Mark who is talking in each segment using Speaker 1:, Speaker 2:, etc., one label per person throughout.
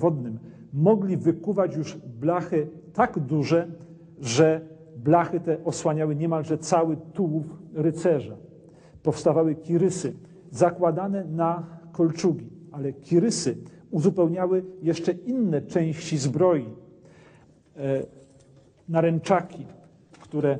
Speaker 1: wodnym mogli wykuwać już blachy tak duże, że blachy te osłaniały niemalże cały tułów rycerza. Powstawały kirysy zakładane na kolczugi, ale kirysy uzupełniały jeszcze inne części zbroi. E, naręczaki, które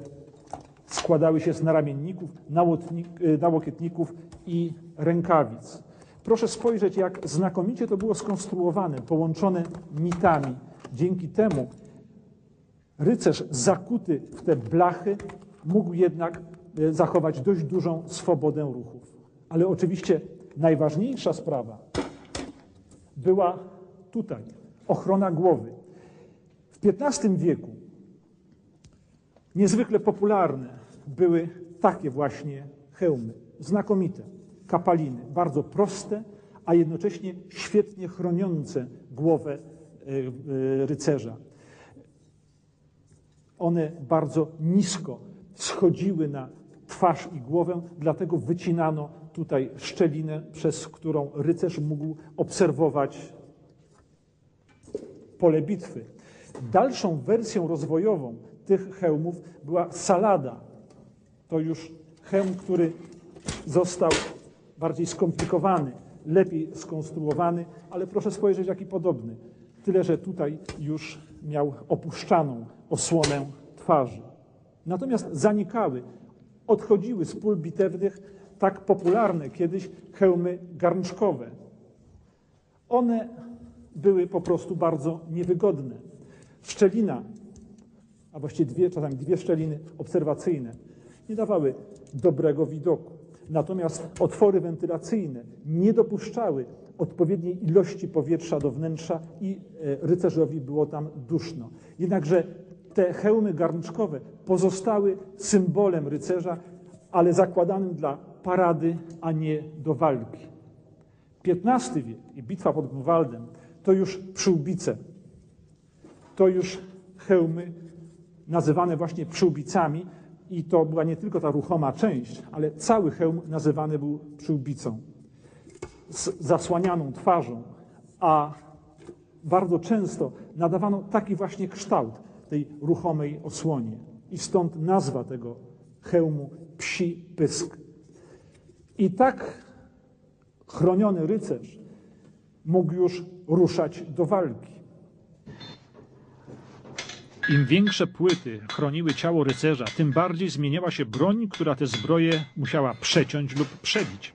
Speaker 1: składały się z naramienników, e, nałokietników i rękawic. Proszę spojrzeć, jak znakomicie to było skonstruowane, połączone nitami. Dzięki temu rycerz zakuty w te blachy mógł jednak e, zachować dość dużą swobodę ruchów. Ale oczywiście najważniejsza sprawa była tutaj ochrona głowy. W XV wieku niezwykle popularne były takie właśnie hełmy, znakomite kapaliny, bardzo proste, a jednocześnie świetnie chroniące głowę e, e, rycerza. One bardzo nisko schodziły na twarz i głowę, dlatego wycinano tutaj szczelinę, przez którą rycerz mógł obserwować pole bitwy. Dalszą wersją rozwojową tych hełmów była salada. To już hełm, który został bardziej skomplikowany, lepiej skonstruowany, ale proszę spojrzeć, jaki podobny. Tyle, że tutaj już miał opuszczaną osłonę twarzy. Natomiast zanikały, odchodziły z pól bitewnych tak popularne kiedyś hełmy garnczkowe. One były po prostu bardzo niewygodne. Szczelina, a właściwie dwie, czasami dwie szczeliny obserwacyjne, nie dawały dobrego widoku. Natomiast otwory wentylacyjne nie dopuszczały odpowiedniej ilości powietrza do wnętrza i e, rycerzowi było tam duszno. Jednakże te hełmy garnczkowe pozostały symbolem rycerza, ale zakładanym dla parady, a nie do walki. XV wiek i bitwa pod Grunwaldem to już przyłbice, to już hełmy nazywane właśnie przyłbicami, i to była nie tylko ta ruchoma część, ale cały hełm nazywany był przyłbicą z zasłanianą twarzą, a bardzo często nadawano taki właśnie kształt tej ruchomej osłonie. I stąd nazwa tego hełmu psi pysk. I tak chroniony rycerz mógł już ruszać do walki.
Speaker 2: Im większe płyty chroniły ciało rycerza, tym bardziej zmieniała się broń, która te zbroje musiała przeciąć lub przebić.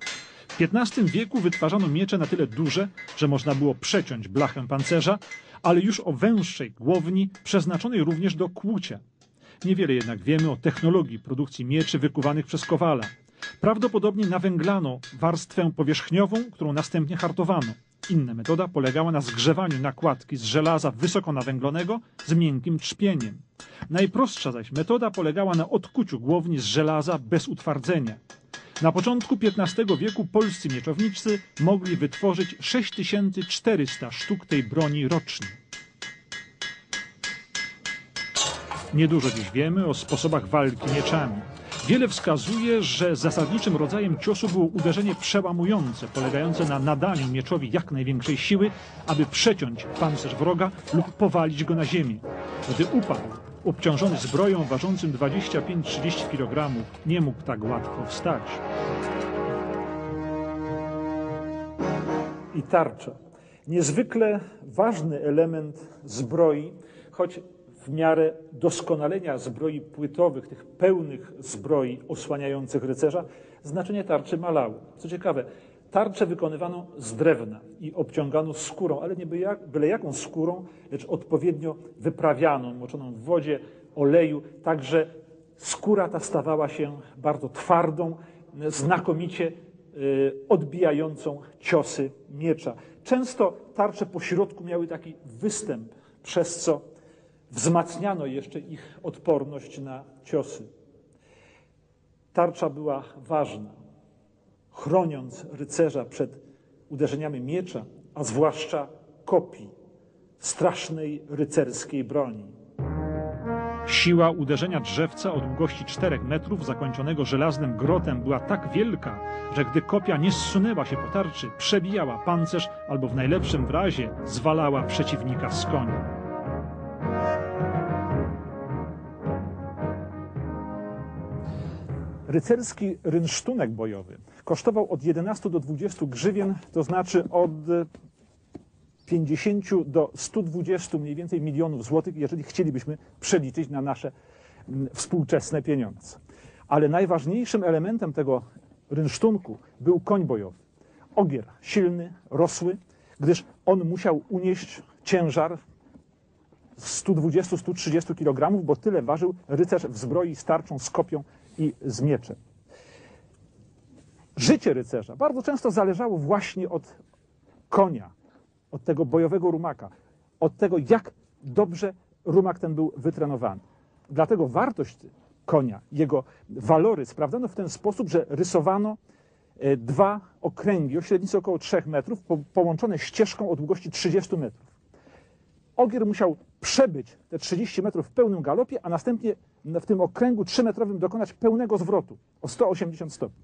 Speaker 2: W XV wieku wytwarzano miecze na tyle duże, że można było przeciąć blachę pancerza, ale już o węższej głowni, przeznaczonej również do kłucia. Niewiele jednak wiemy o technologii produkcji mieczy wykuwanych przez Kowala. Prawdopodobnie nawęglano warstwę powierzchniową, którą następnie hartowano. Inna metoda polegała na zgrzewaniu nakładki z żelaza wysoko nawęglonego z miękkim trzpieniem. Najprostsza zaś metoda polegała na odkuciu głowni z żelaza bez utwardzenia. Na początku XV wieku polscy mieczownicy mogli wytworzyć 6400 sztuk tej broni rocznie. Niedużo dziś wiemy o sposobach walki mieczami. Wiele wskazuje, że zasadniczym rodzajem ciosu było uderzenie przełamujące, polegające na nadaniu mieczowi jak największej siły, aby przeciąć pancerz wroga lub powalić go na ziemię. Gdy upadł, obciążony zbroją ważącym 25-30 kg, nie mógł tak łatwo wstać.
Speaker 1: I tarcza. Niezwykle ważny element zbroi, choć w miarę doskonalenia zbroi płytowych, tych pełnych zbroi osłaniających rycerza, znaczenie tarczy malało. Co ciekawe, tarczę wykonywano z drewna i obciągano skórą, ale nie byle jaką skórą, lecz odpowiednio wyprawianą, moczoną w wodzie, oleju, także skóra ta stawała się bardzo twardą, znakomicie y, odbijającą ciosy miecza. Często tarcze po środku miały taki występ, przez co wzmacniano jeszcze ich odporność na ciosy. Tarcza była ważna, chroniąc rycerza przed uderzeniami miecza, a zwłaszcza kopii strasznej rycerskiej broni.
Speaker 2: Siła uderzenia drzewca o długości 4 metrów, zakończonego żelaznym grotem, była tak wielka, że gdy kopia nie zsunęła się po tarczy, przebijała pancerz albo w najlepszym razie zwalała przeciwnika z konia.
Speaker 1: Rycerski rynsztunek bojowy kosztował od 11 do 20 grzywien, to znaczy od 50 do 120 mniej więcej milionów złotych, jeżeli chcielibyśmy przeliczyć na nasze mm, współczesne pieniądze. Ale najważniejszym elementem tego rynsztunku był koń bojowy. Ogier silny, rosły, gdyż on musiał unieść ciężar 120-130 kg, bo tyle ważył rycerz w zbroi z tarczą, z kopią i z mieczem. Życie rycerza bardzo często zależało właśnie od konia, od tego bojowego rumaka, od tego, jak dobrze rumak ten był wytrenowany. Dlatego wartość konia, jego walory sprawdzano w ten sposób, że rysowano e, dwa okręgi o średnicy około 3 metrów, po, połączone ścieżką o długości 30 metrów. Ogier musiał przebyć te 30 metrów w pełnym galopie, a następnie w tym okręgu 3-metrowym dokonać pełnego zwrotu o 180 stopni.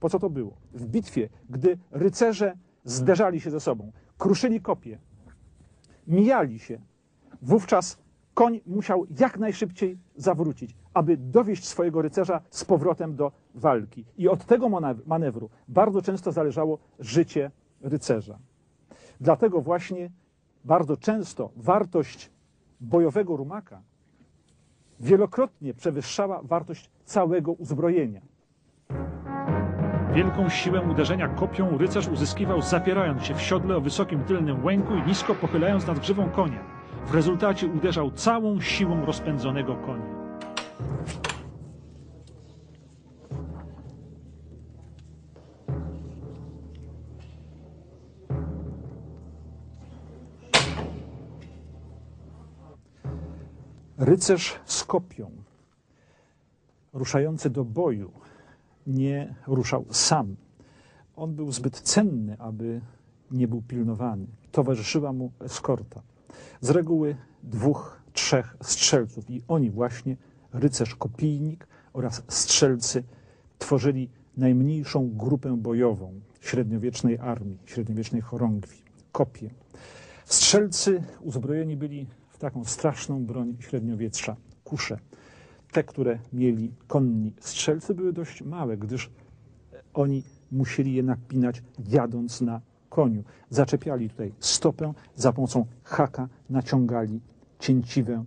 Speaker 1: Po co to było? W bitwie, gdy rycerze zderzali się ze sobą, kruszyli kopie, mijali się, wówczas koń musiał jak najszybciej zawrócić, aby dowieść swojego rycerza z powrotem do walki. I od tego manewru bardzo często zależało życie rycerza. Dlatego właśnie bardzo często wartość bojowego rumaka wielokrotnie przewyższała wartość całego uzbrojenia.
Speaker 2: Wielką siłę uderzenia kopią rycerz uzyskiwał zapierając się w siodle o wysokim tylnym łęku i nisko pochylając nad grzywą konia. W rezultacie uderzał całą siłą rozpędzonego konia.
Speaker 1: Rycerz z kopią, ruszający do boju, nie ruszał sam. On był zbyt cenny, aby nie był pilnowany. Towarzyszyła mu eskorta. Z reguły dwóch, trzech strzelców i oni właśnie, rycerz kopijnik oraz strzelcy, tworzyli najmniejszą grupę bojową średniowiecznej armii, średniowiecznej chorągwi, kopie. Strzelcy uzbrojeni byli taką straszną broń średniowiecza, kusze. Te, które mieli konni strzelcy, były dość małe, gdyż oni musieli je napinać jadąc na koniu. Zaczepiali tutaj stopę, za pomocą haka naciągali cięciwę,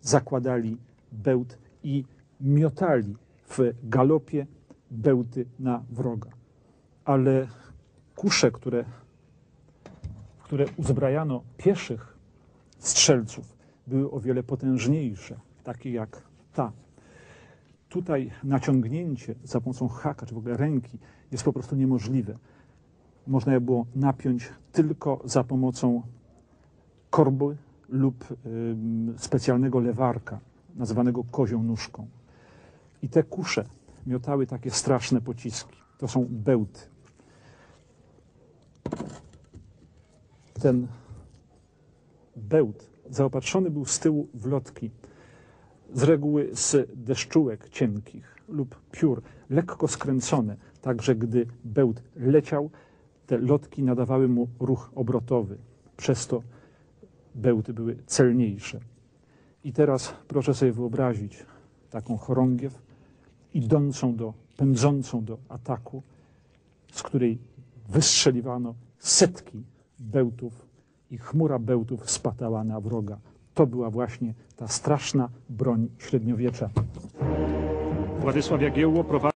Speaker 1: zakładali bełt i miotali w galopie bełty na wroga. Ale kusze, które, w które uzbrajano pieszych strzelców, były o wiele potężniejsze, takie jak ta. Tutaj naciągnięcie za pomocą haka, czy w ogóle ręki, jest po prostu niemożliwe. Można je było napiąć tylko za pomocą korby lub specjalnego lewarka, nazywanego kozią nóżką. I te kusze miotały takie straszne pociski. To są bełty. Ten bełt zaopatrzony był z tyłu w lotki, z reguły z deszczułek cienkich lub piór, lekko skręcone, tak że gdy bełt leciał, te lotki nadawały mu ruch obrotowy. Przez to bełty były celniejsze. I teraz proszę sobie wyobrazić taką chorągiew idącą do, pędzącą do ataku, z której wystrzeliwano setki bełtów i chmura bełtów spadała na wroga. To była właśnie ta straszna broń średniowiecza.
Speaker 2: Władysław Jagiełło prowadził